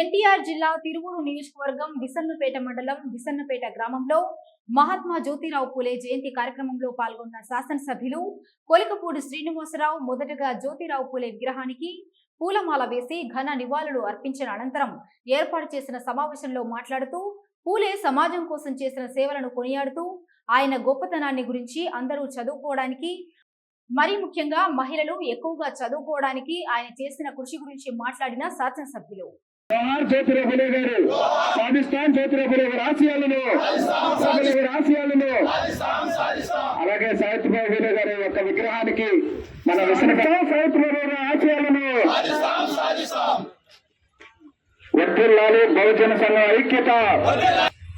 ఎన్టీఆర్ జిల్లా తిరువూరు నియోజకవర్గం విసన్నపేట మండలం విసన్నపేట గ్రామంలో మహాత్మా జ్యోతిరావు పూలే జయంతి కార్యక్రమంలో పాల్గొన్న శాసనసభ్యులు కొలికపూడి శ్రీనివాసరావు మొదటగా జ్యోతిరావు పూలే విగ్రహానికి పూలమాల వేసి ఘన నివాళులు అర్పించిన అనంతరం ఏర్పాటు చేసిన సమావేశంలో మాట్లాడుతూ పూలే సమాజం కోసం చేసిన సేవలను కొనియాడుతూ ఆయన గొప్పతనాన్ని గురించి అందరూ చదువుకోవడానికి మరీ ముఖ్యంగా మహిళలు ఎక్కువగా చదువుకోవడానికి ఆయన చేసిన కృషి గురించి మాట్లాడిన శాసనసభ్యులు. జ్యోతిరావు ఫులే గారు పాకిస్తాన్ జ్యోతిరావు ఫులే గారి ఆశయాలను అలాగే సావిత్రిబాయి ఫులే గారి యొక్క విగ్రహానికి మన విశ్వస్తాం సావిత్రిబాయి గారి ఆశయాలను వర్తిల్లాలి బహుజన సంఘ ఐక్యత.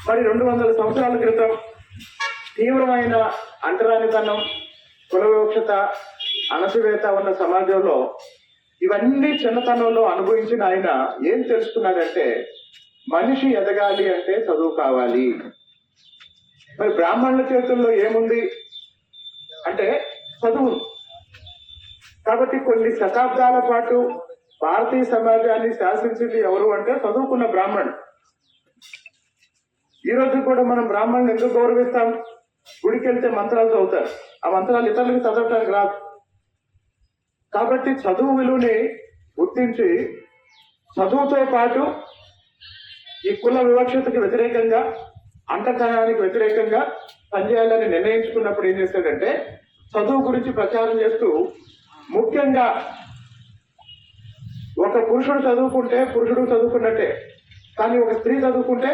మరి రెండు వందల సంవత్సరాల క్రితం తీవ్రమైన అంటరానితనం కుల వివక్షత అణచివేత ఉన్న సమాజంలో ఇవన్నీ చిన్నతనంలో అనుభవించిన ఆయన ఏం తెలుసుకున్నాడంటే మనిషి ఎదగాలి అంటే చదువు కావాలి. మరి బ్రాహ్మణుల చేతుల్లో ఏముంది? అంటే చదువు. కాబట్టి కొన్ని శతాబ్దాల పాటు భారతీయ సమాజాన్ని శాసించింది ఎవరు అంటే చదువుకున్న బ్రాహ్మణుడు ఈ రోజు కూడా మనం బ్రాహ్మణులు ఎందుకు గౌరవిస్తాం? గుడికి వెళ్తే మంత్రాలు చదువుతారు. ఆ మంత్రాలు ఇతరులకు చదవటానికి రాదు. కాబట్టి చదువు విలువని గుర్తించి చదువుతో పాటు ఈ కుల వివక్షతకి వ్యతిరేకంగా అంటతనానికి వ్యతిరేకంగా పనిచేయాలని నిర్ణయించుకున్నప్పుడు ఏం చేశాడంటే చదువు గురించి ప్రచారం చేస్తూ ముఖ్యంగా ఒక పురుషుడు చదువుకుంటే పురుషుడు చదువుకున్నట్టే కానీ ఒక స్త్రీ చదువుకుంటే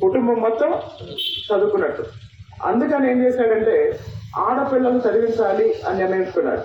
కుటుంబం మొత్తం చదువుకున్నట్టు. అందుకని ఏం చేశాడంటే ఆడపిల్లలు చదివించాలి అని నిర్ణయించుకున్నాడు.